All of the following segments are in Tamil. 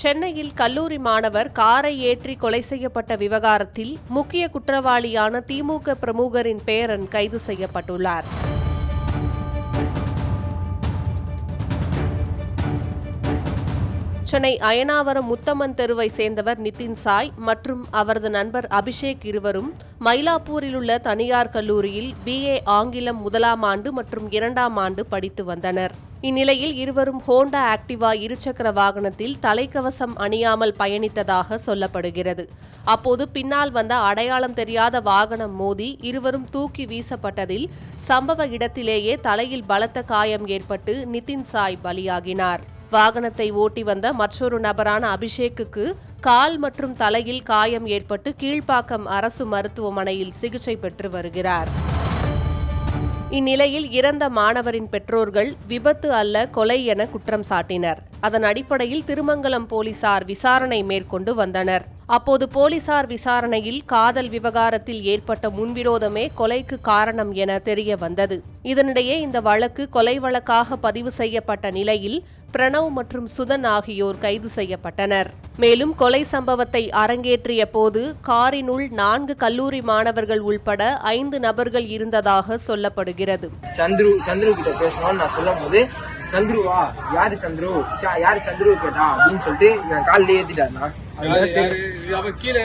சென்னையில் கல்லூரி மாணவர் காரை ஏற்றி கொலை செய்யப்பட்ட விவகாரத்தில் முக்கிய குற்றவாளியான திமுக பிரமுகரின் பேரன் கைது செய்யப்பட்டுள்ளார். சென்னை அயனாவரம் முத்தம்மன் தெருவை சேர்ந்தவர் நிதின் சாய் மற்றும் அவரது நண்பர் அபிஷேக் இருவரும் மயிலாப்பூரில் உள்ள தனியார் கல்லூரியில் பிஏ ஆங்கிலம் முதலாம் ஆண்டு மற்றும் இரண்டாம் ஆண்டு படித்து வந்தனர். இந்நிலையில் இருவரும் ஹோண்டா ஆக்டிவா இருசக்கர வாகனத்தில் தலைக்கவசம் அணியாமல் பயணித்ததாக சொல்லப்படுகிறது. அப்போது பின்னால் வந்த அடையாளம் தெரியாத வாகனம் மோதி இருவரும் தூக்கி வீசப்பட்டதில் சம்பவ இடத்திலேயே தலையில் பலத்த காயம் ஏற்பட்டு நிதின் சாய் பலியாகினார். வாகனத்தை ஓட்டி வந்த மற்றொரு நபரான அபிஷேக்குக்கு கால் மற்றும் தலையில் காயம் ஏற்பட்டு கீழ்ப்பாக்கம் அரசு மருத்துவமனையில் சிகிச்சை பெற்று வருகிறார். இந்நிலையில் இறந்த மாணவரின் பெற்றோர்கள் விபத்து அல்ல கொலை என குற்றம் சாட்டினர். அதன் அடிப்படையில் திருமங்கலம் போலீசார் விசாரணை மேற்கொண்டு வந்தனர். அப்போது போலீசார் விசாரணையில் காதல் விவகாரத்தில் ஏற்பட்ட முன்விரோதமே கொலைக்கு காரணம் என தெரிய வந்தது. இதனிடையே இந்த வழக்கு கொலை வழக்காக பதிவு செய்யப்பட்ட நிலையில் பிரணவ் மற்றும் சுதன் ஆகியோர் கைது செய்யப்பட்டனர். மேலும் கொலை சம்பவத்தை அரங்கேற்றிய போது காரினுள் நான்கு கல்லூரி மாணவர்கள் உள்பட ஐந்து நபர்கள் இருந்ததாக சொல்லப்படுகிறது. சந்துரு சந்துரு கிட்ட பேசணும்னு நான் சொல்லும் போது சந்துருவா யாரு சந்துரு? யாரு சந்துரு கேட்டா? அப்படின்னு சொல்லிட்டு என் காலில் ஏத்திட்டாருண்ணா. கீழே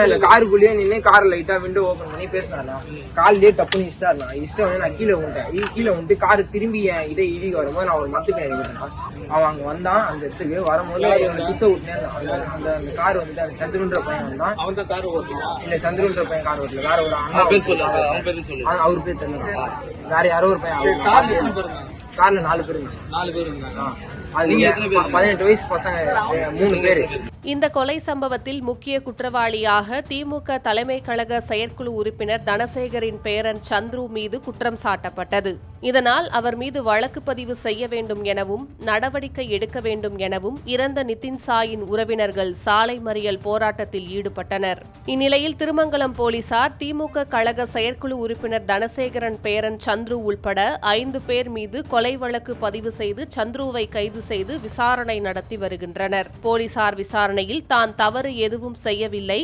இல்ல, காருக்குள்ளேயே நின்று கார் லைட்டா விண்டோ ஓபன் பண்ணி பேசினாண்ணா காலிலே டப்புன்னு இஷ்டாருண்ணா இஷ்டம் வந்து நான் கீழே விட்டேன் கீழே வந்துட்டு காரு திரும்பி என் இதை இடிக்க வரும்போது நான் ஒரு மரத்துக்கு இறங்கிட்டேன் அவன் அங்க வந்தான். அந்த இடத்துக்கு வரும்போது அவனை சுத்த விட்டேன் அந்த அந்த அந்த கார் வந்துட்டு அந்த சந்துருன்ற பையன் வந்தான். அவன் தான் கார் ஓட்டினா? இல்ல சந்துருன்ற பையன் கார் ஓட்டல. வேற ஒரு அண்ணா அவர் பேர் தெரியல. வேற யாரோ ஒரு பையன் அவர் கார்ல நாலு பேர். நாலு பேர் பதினெட்டு வயசு பசங்க மூணு பேரு. இந்த கொலை சம்பவத்தில் முக்கிய குற்றவாளியாக திமுக தலைமை கழக செயற்குழு உறுப்பினர் தனசேகரின் பேரன் சந்துரு மீது குற்றம் சாட்டப்பட்டது. இதனால் அவர் மீது வழக்கு பதிவு செய்ய வேண்டும் எனவும் நடவடிக்கை எடுக்க வேண்டும் எனவும் இறந்த நிதின் சாயின் உறவினர்கள் சாலை மறியல் போராட்டத்தில் ஈடுபட்டனர். இந்நிலையில் திருமங்கலம் போலீசார் திமுக கழக செயற்குழு உறுப்பினர் தனசேகரன் பேரன் சந்துரு உள்பட ஐந்து பேர் மீது கொலை வழக்கு பதிவு செய்து சந்துருவை கைது செய்து விசாரணை நடத்தி வருகின்றனர். போலீசார் விசாரணை விசாரணையில் தான் தவறு எதுவும் செய்யவில்லை.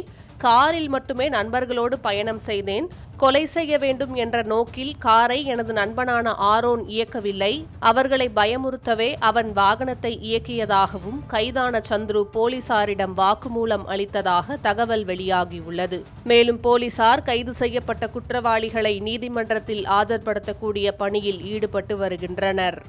காரில் மட்டுமே நண்பர்களோடு பயணம் செய்தேன். கொலை செய்ய வேண்டும் என்ற நோக்கில் காரை எனது நண்பனான ஆரோன் இயக்கவில்லை. அவர்களை பயமுறுத்தவே அவன் வாகனத்தை இயக்கியதாகவும் கைதான சந்துரு போலீசாரிடம் வாக்குமூலம் அளித்ததாக தகவல் வெளியாகியுள்ளது. மேலும் போலீசார் கைது செய்யப்பட்ட குற்றவாளிகளை நீதிமன்றத்தில் ஆஜர்படுத்தக்கூடிய பணியில் ஈடுபட்டு வருகின்றனர்.